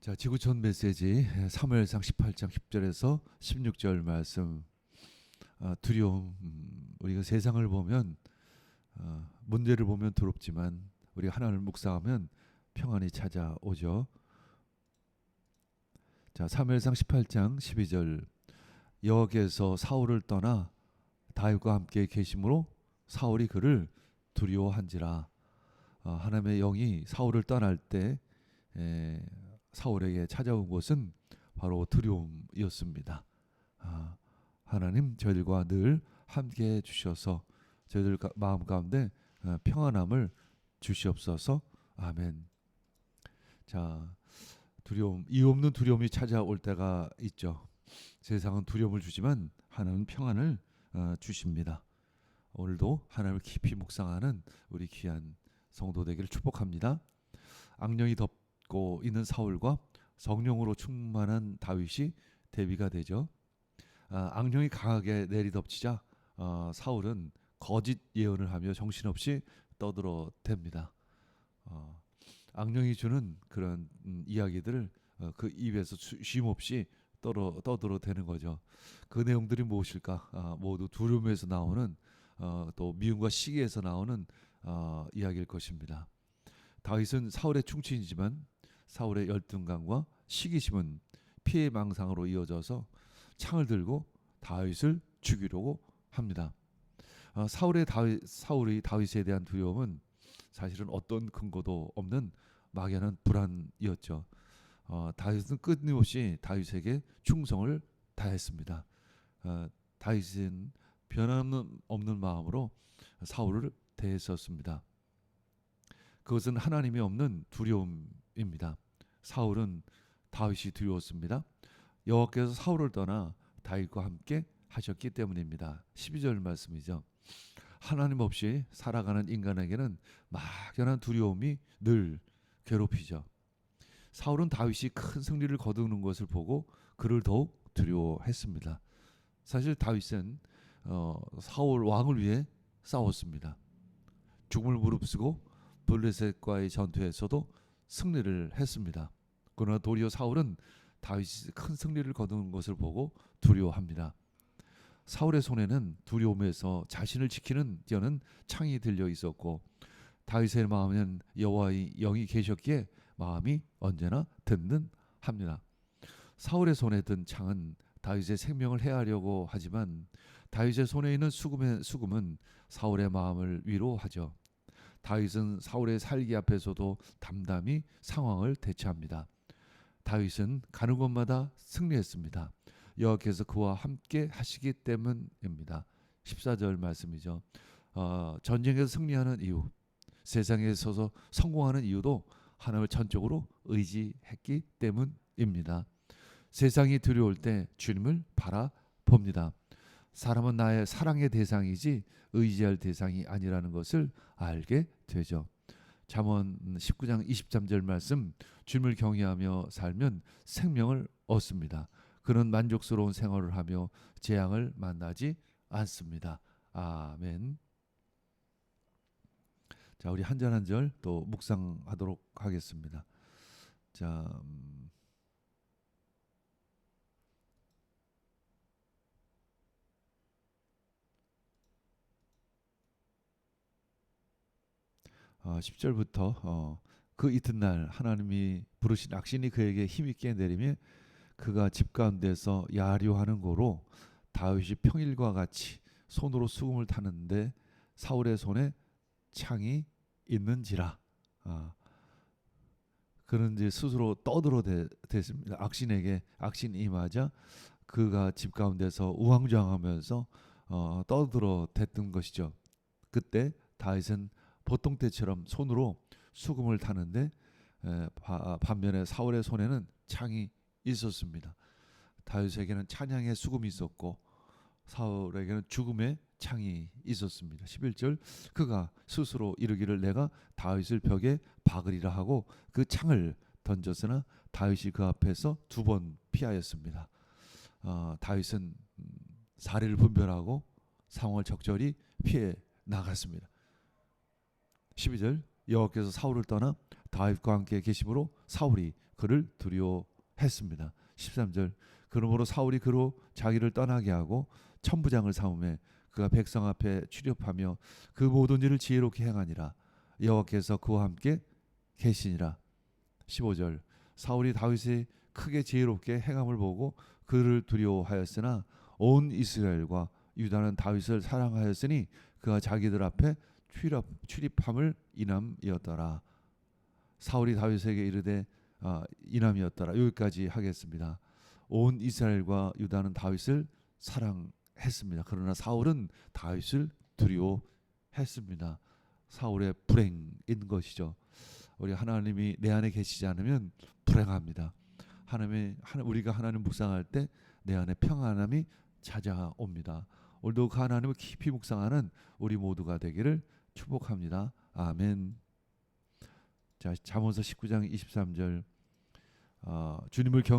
자, 지구촌 메시지 사무엘상 18장 10절에서 16절 말씀 아, 두려움 음, 우리가 세상을 보면 아, 문제를 보면 두렵지만 우리가 하나님을 묵상하면 평안이 찾아오죠. 자, 사무엘상 18장 12절 여호와께서 사울을 떠나 다윗과 함께 계심으로 사울이 그를 두려워한지라 아, 하나님의 영이 사울을 떠날 때 에, 사울에게 찾아온 것은 바로 두려움이었습니다. 아, 하나님 저희들과 늘 함께 주셔서 저희들 가, 마음 가운데 어, 평안함을 주시옵소서. 아멘. 자, 두려움, 이유 없는 두려움이 찾아올 때가 있죠. 세상은 두려움을 주지만 하나님은 평안을 어, 주십니다. 오늘도 하나님을 깊이 묵상하는 우리 귀한 성도 되기를 축복합니다. 악령이 덮 고 있는 사울과 성령으로 충만한 다윗이 대비가 되죠. 아, 악령이 강하게 내리덮치자 어, 사울은 거짓 예언을 하며 정신없이 떠들어 댑니다. 어, 악령이 주는 그런 음, 이야기들을 어, 그 입에서 쉼 없이 떠러 떠들어 대는 거죠. 그 내용들이 무엇일까? 아, 모두 두려움에서 나오는 어, 또 미움과 시기에서 나오는 어, 이야기일 것입니다. 다윗은 사울의 충친이지만 사울의 열등감과 시기심은 피해망상으로 이어져서 창을 들고 다윗을 죽이려고 합니다. 어, 사울의 다윗, 사울의 다윗에 대한 두려움은 사실은 어떤 근거도 없는 막연한 불안이었죠. 어, 다윗은 끊임없이 다윗에게 충성을 다했습니다. 어, 다윗은 변함없는 없는 마음으로 사울을 대했었습니다. 그것은 하나님이 없는 두려움 입니다. 사울은 다윗이 두려웠습니다. 여호와께서 사울을 떠나 다윗과 함께 하셨기 때문입니다. 12절 말씀이죠. 하나님 없이 살아가는 인간에게는 막연한 두려움이 늘 괴롭히죠. 사울은 다윗이 큰 승리를 거두는 것을 보고 그를 더욱 두려워했습니다. 사실 다윗은 어, 사울 왕을 위해 싸웠습니다. 죽음을 무릅쓰고 블레셋과의 전투에서도 승리를 했습니다. 그러나 도리어 사울은 다윗이 큰 승리를 거두는 것을 보고 두려워합니다. 사울의 손에는 두려움에서 자신을 지키는 뛰는 창이 들려 있었고 다윗의 마음에는 여호와의 영이 계셨기에 마음이 언제나 든든합니다. 사울의 손에 든 창은 다윗의 생명을 해하려고 하지만 다윗의 손에 있는 수금의 수금은 사울의 마음을 위로하죠. 다윗은 사울의 살기 앞에서도 담담히 상황을 대처합니다. 다윗은 가는 곳마다 승리했습니다. 여호와께서 그와 함께 하시기 때문입니다. 14절 말씀이죠. 어, 전쟁에서 승리하는 이유, 세상에 서서 성공하는 이유도 하나님을 전적으로 의지했기 때문입니다. 세상이 두려울 때 주님을 바라봅니다. 사람은 나의 사랑의 대상이지 의지할 대상이 아니라는 것을 알게 되죠. 잠언 19장 23절 말씀 주님을 경외하며 살면 생명을 얻습니다. 그는 만족스러운 생활을 하며 재앙을 만나지 않습니다. 아멘. 자, 우리 한 절 한 절 또 묵상하도록 하겠습니다. 자, 어, 10절부터 어, 그 이튿날 하나님이 부르신 악신이 그에게 힘있게 내리며 그가 집 가운데서 야류하는 고로 다윗이 평일과 같이 손으로 수금을 타는데 사울의 손에 창이 있는지라 아, 그는 이제 스스로 떠들어 댔습니다. 악신에게 악신이 임하자 그가 집 가운데서 우왕좌왕하면서 어, 떠들어 댔던 것이죠. 그때 다윗은 보통 때처럼 손으로 수금을 타는데 반면에 사울의 손에는 창이 있었습니다. 다윗에게는 찬양의 수금이 있었고 사울에게는 죽음의 창이 있었습니다. 11절 그가 스스로 이르기를 내가 다윗을 벽에 박으리라 하고 그 창을 던졌으나 다윗이 그 앞에서 두 번 피하였습니다. 어, 다윗은 음, 사례를 분별하고 상황을 적절히 피해 나갔습니다. 12절 여호와께서 사울을 떠나 다윗과 함께 계심으로 사울이 그를 두려워했습니다. 13절 그러므로 사울이 그로 자기를 떠나게 하고 천부장을 삼음에 그가 백성 앞에 출입하며 그 모든 일을 지혜롭게 행하니라 여호와께서 그와 함께 계시니라 15절 사울이 다윗이 크게 지혜롭게 행함을 보고 그를 두려워하였으나 온 이스라엘과 유다는 다윗을 사랑하였으니 그가 자기들 앞에 출입, 출입함을 이남이었더라. 사울이 다윗에게 이르되 아, 이남이었더라. 여기까지 하겠습니다. 온 이스라엘과 유다는 다윗을 사랑했습니다. 그러나 사울은 다윗을 두려워했습니다. 사울의 불행인 것이죠. 우리 하나님이 내 안에 계시지 않으면 불행합니다. 하나님이 하나- 우리가 하나님 묵상할 때 내 안에 평안함이 찾아옵니다. 오늘도 그 하나님을 깊이 묵상하는 우리 모두가 되기를 축복합니다. 아멘. 자 잠언서 19장 23절 어, 주님을 경